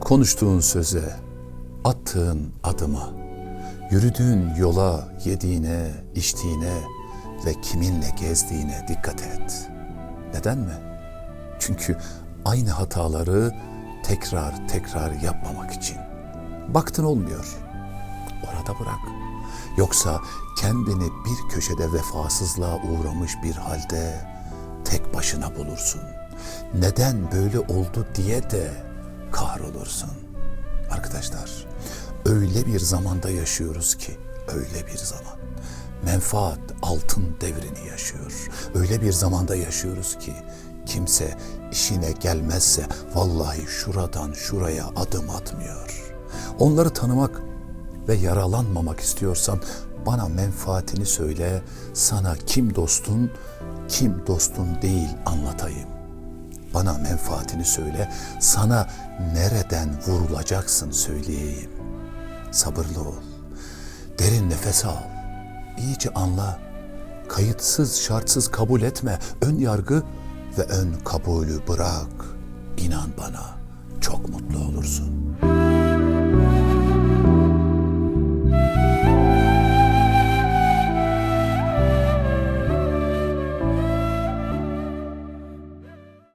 Konuştuğun söze, attığın adıma, yürüdüğün yola, yediğine, içtiğine ve kiminle gezdiğine dikkat et. Neden mi? Çünkü aynı hataları tekrar tekrar yapmamak için. Baktın olmuyor. Orada bırak. Yoksa kendini bir köşede vefasızlığa uğramış bir halde tek başına bulursun. Neden böyle oldu diye de kahrolursun. Arkadaşlar, öyle bir zamanda yaşıyoruz ki, öyle bir zaman. Menfaat altın devrini yaşıyor. Öyle bir zamanda yaşıyoruz ki kimse işine gelmezse vallahi şuradan şuraya adım atmıyor. Onları tanımak ve yaralanmamak istiyorsan bana menfaatini söyle, sana kim dostun, kim dostun değil anlatayım. Bana menfaatini söyle, sana nereden vurulacaksın söyleyeyim. Sabırlı ol, derin nefes al, iyice anla. Kayıtsız, şartsız kabul etme, ön yargı ve ön kabulü bırak. İnan bana, çok mutlu olursun.''